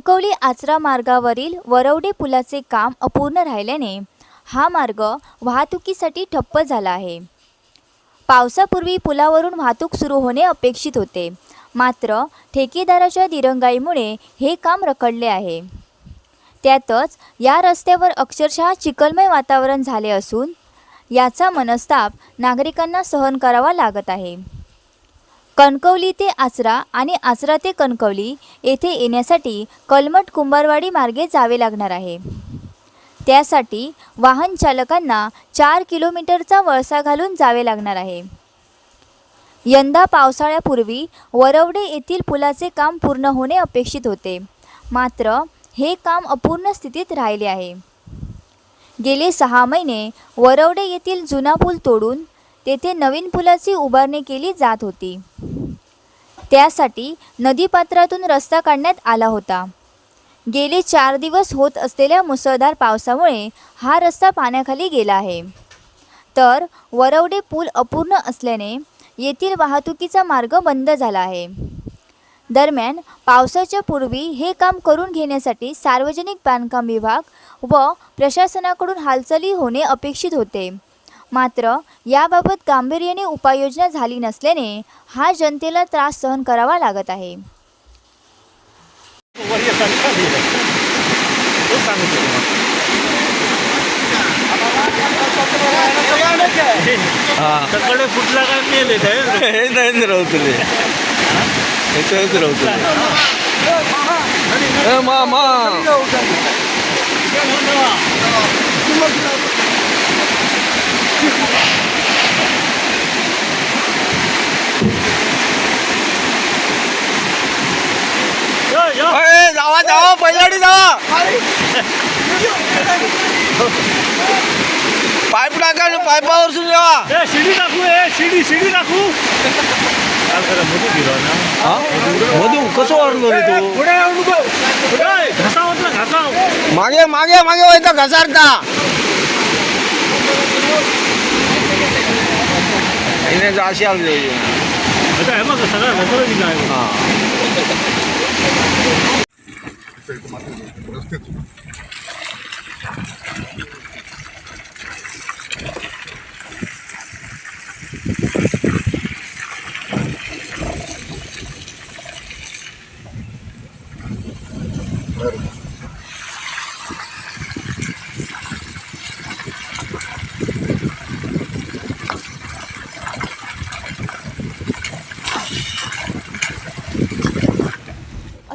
कणकवली आचरा मार्गावरील वरवडे पुलाचे काम अपूर्ण राहिल्याने हा मार्ग वाहतुकीसाठी ठप्प झाला आहे. पावसापूर्वी पुलावरून वाहतूक सुरू होणे अपेक्षित होते. मात्र ठेकेदाराच्या दिरंगाईमुळे हे काम रखडले आहे. त्यातच या रस्त्यावर अक्षरशः चिखलमय वातावरण झाले असून याचा मनस्ताप नागरिकांना सहन करावा लागत आहे. कणकवली ते आचरा आणि आचरा ते कणकवली येथे येण्यासाठी कलमट कुंभारवाडी मार्गे जावे लागणार आहे. त्यासाठी वाहन चालकांना चार किलोमीटरचा वळसा घालून जावे लागणार आहे. यंदा पावसाळ्यापूर्वी वरवडे येथील पुलाचे काम पूर्ण होणे अपेक्षित होते. मात्र हे काम अपूर्ण स्थितीत राहिले आहे. गेले सहा महिने वरवडे येथील जुना पूल तोडून तेथे नवीन पुलाची उभारणी केली जात होती. त्यासाठी नदीपात्रातून रस्ता काढण्यात आला होता. गेले चार दिवस होत असलेल्या मुसळधार पावसामुळे हा रस्ता पाण्याखाली गेला आहे. तर वरवडे पूल अपूर्ण असल्याने येथील वाहतुकीचा मार्ग बंद झाला आहे. दरम्यान पावसाच्या पूर्वी हे काम करून घेण्यासाठी सार्वजनिक बांधकाम विभाग व प्रशासनाकडून हालचाली होणे अपेक्षित होते. मात्र याबाबत गांभीर्याने उपाययोजना झाली नसल्याने हा जनतेला त्रास सहन करावा लागत आहे. सकाळी फुटला काय मेल हे मामा જાઓ જાઓ પૈલાડી જાઓ. પાઇપ નાખે પાઇપ આવું છું? જવા એ સીડી નાખું એ સીડી સીડી નાખું. વધુ કશો વાંધો стоит мотыжечка, простыт. Наверное.